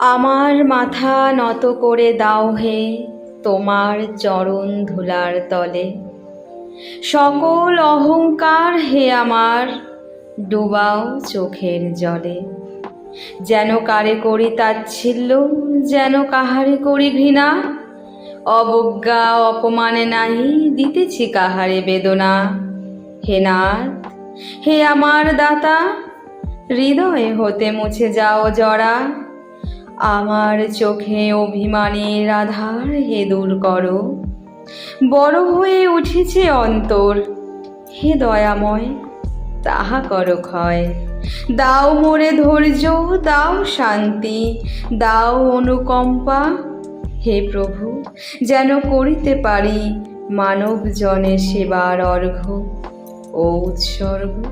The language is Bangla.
আমার মাথা নত করে দাও হে তোমার চরণ ধুলার তলে। সকল অহংকার হে আমার, ডুবাও চোখের জলে। যেন কারে করি তাচ্ছিল্য, যেন কাহারে করি ঘৃণা, অবজ্ঞা অপমানে নাহি দিতেছি কাহারে বেদনা। হে নাথ, হে আমার দাতা, হৃদয় হতে মুছে যাও জরা। আমার চোখে অভিমানের আধার হে দূর করো। বড় হয়ে উঠেছে অন্তর, হে দয়াময়, তাহা করো ক্ষয়। দাও মোরে ধৈর্য, দাও শান্তি, দাও অনুকম্পা, হে প্রভু, যেন করিতে পারি মানব জনে সেবার অর্ঘ্য ও উৎসর্গ।